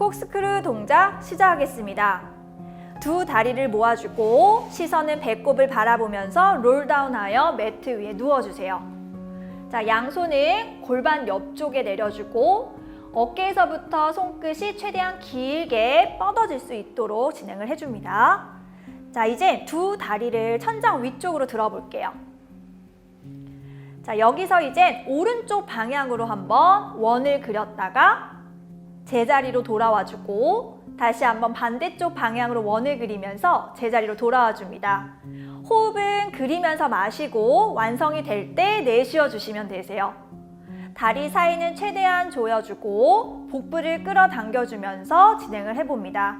콕스크루 동작 시작하겠습니다. 두 다리를 모아주고 시선은 배꼽을 바라보면서 롤다운하여 매트 위에 누워주세요. 자, 양손은 골반 옆쪽에 내려주고 어깨에서부터 손끝이 최대한 길게 뻗어질 수 있도록 진행을 해줍니다. 자, 이제 두 다리를 천장 위쪽으로 들어볼게요. 자, 여기서 이제 오른쪽 방향으로 한번 원을 그렸다가 제자리로 돌아와 주고 다시 한번 반대쪽 방향으로 원을 그리면서 제자리로 돌아와 줍니다. 호흡은 그리면서 마시고 완성이 될 때 내쉬어 주시면 되세요. 다리 사이는 최대한 조여주고 복부를 끌어당겨 주면서 진행을 해봅니다.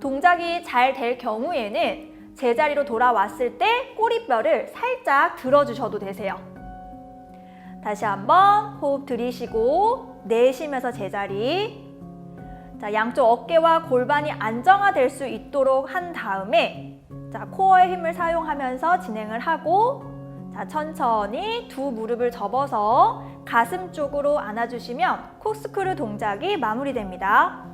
동작이 잘 될 경우에는 제자리로 돌아왔을 때 꼬리뼈를 살짝 들어주셔도 되세요. 다시 한번 호흡 들이쉬고 내쉬면서 제자리. 자, 양쪽 어깨와 골반이 안정화될 수 있도록 한 다음에 자, 코어의 힘을 사용하면서 진행을 하고 자, 천천히 두 무릎을 접어서 가슴 쪽으로 안아주시면 콕스크루 동작이 마무리됩니다.